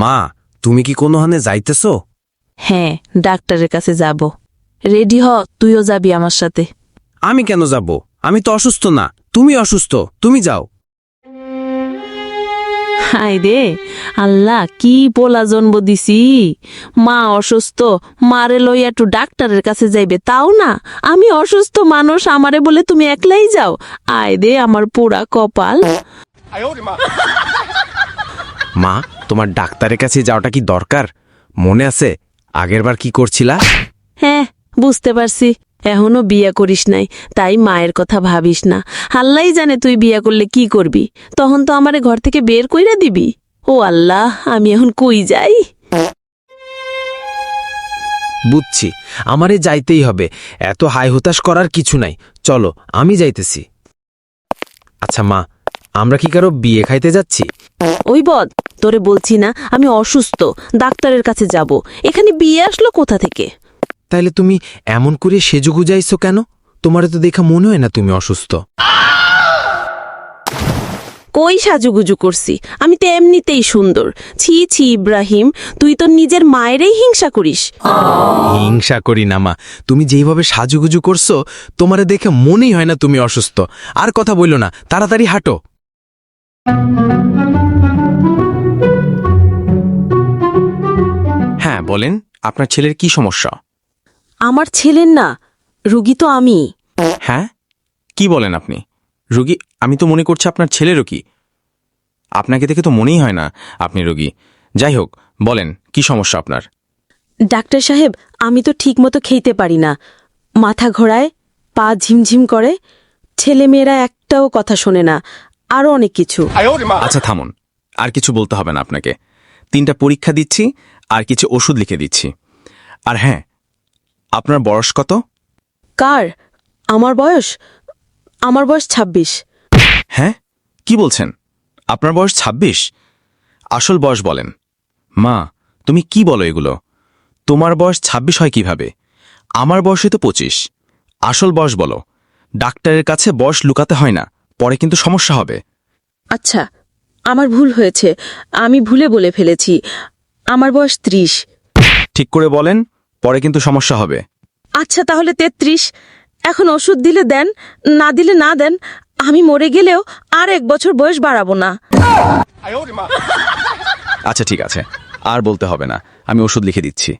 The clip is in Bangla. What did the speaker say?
মা তুমি কি কোনো হানে যাইতেছো? হ্যাঁ ডাক্তারের কাছে যাব। রেডি হ তুইও যাবি আমার সাথে। আমি কেন যাব? আমি তো অসুস্থ না। তুমি অসুস্থ তুমি যাও। হাই রে আল্লাহ কি পোলা জন্ম দিছি। মা অসুস্থ মারে লইয়া একটু ডাক্তারের কাছে যাইবে তাও না। আমি অসুস্থ মানুষ আমারে বলে তুমি একলাই যাও। আয় দে আমার পোড়া কপাল। মা তোমার ডাক্তারের কাছে যাওয়াটা কি দরকার? মনে আছে? আগেরবার কি করছিলা? হ্যাঁ বুঝতে পারছি। এখনও বিয়া করিস নাই তাই মায়ের কথা ভাবিস না। আল্লাহ জানে তুই বিয়া করলে কি করবি। তখন তো আমারে ঘর থেকে বের কইরা দিবি। ও আল্লাহ আমি এখন কই যাই? বুঝছি আমারে যাইতেই হবে। এত হাই হতাশ করার কিছু নাই। চলো আমি যাইতেছি। আচ্ছা মা আমরা কি কারও বিয়ে খাইতে যাচ্ছি? ওই বদ তোরে বলছি না আমি অসুস্থ ডাক্তারের কাছে যাব। এখানে বিয়ে আসলো কোথা থেকে? তাইলে তুমি এমন করে সেজুগু যাইছো কেন? তোমারে তো দেখা মনে হয় না তুমি অসুস্থ। কই সাজুগুজু করছি? আমি তো এমনিতেই সুন্দর। ছি ছি ইব্রাহিম তুই তো নিজের মায়েরই হিংসা করিস। হিংসা করি না মা। তুমি যেইভাবে সাজুগুজু করছ তোমারে দেখে মনেই হয় না তুমি অসুস্থ। আর কথা বলল না তাড়াতাড়ি হাঁটো। হ্যাঁ বলেন আপনার ছেলের কি সমস্যা? আমার ছেলের না রুগী তো আমি। হ্যাঁ? কি বলেন আপনি? রুগী আমি তো মনে করছি আপনার ছেলেরও কি? আপনাকে দেখে তো মনেই হয় না আপনি রোগী। যাই হোক বলেন কি সমস্যা আপনার? ডাক্তার সাহেব আমি তো ঠিকমতো খেতে পারি না। মাথা ঘোরায় পা ঝিমঝিম করে। ছেলেমেয়েরা একটাও কথা শোনে না। আরও অনেক কিছু। আচ্ছা থামুন। আর কিছু বলতে হবে না আপনাকে। তিনটা পরীক্ষা দিচ্ছি আর কিছু ওষুধ লিখে দিচ্ছি। আর হ্যাঁ আপনার বয়স কত? কার? আমার বয়স? আমার বয়স ২৬ হ্যাঁ? কি বলছেন? আপনার বয়স ২৬ আসল বয়স বলেন। মা তুমি কি বলো এগুলো? তোমার বয়স ২৬ হয় কীভাবে? আমার বয়সে তো পঁচিশ। আসল বয়স বলো। ডাক্তারের কাছে বয়স লুকাতে হয় না। পরে কিন্তু সমস্যা হবে। আচ্ছা আমার ভুল হয়েছে। আমি ভুলে বলে ফেলেছি। আমার বয়স ত্রিশ। ঠিক করে বলেন পরে কিন্তু সমস্যা হবে। আচ্ছা তাহলে তেত্রিশ। এখন ওষুধ দিলে দেন না দিলে না দেন আমি মরে গেলেও আর এক বছর বয়স বাড়াবো না। আচ্ছা ঠিক আছে। আর বলতে হবে না। আমি ওষুধ লিখে দিচ্ছি।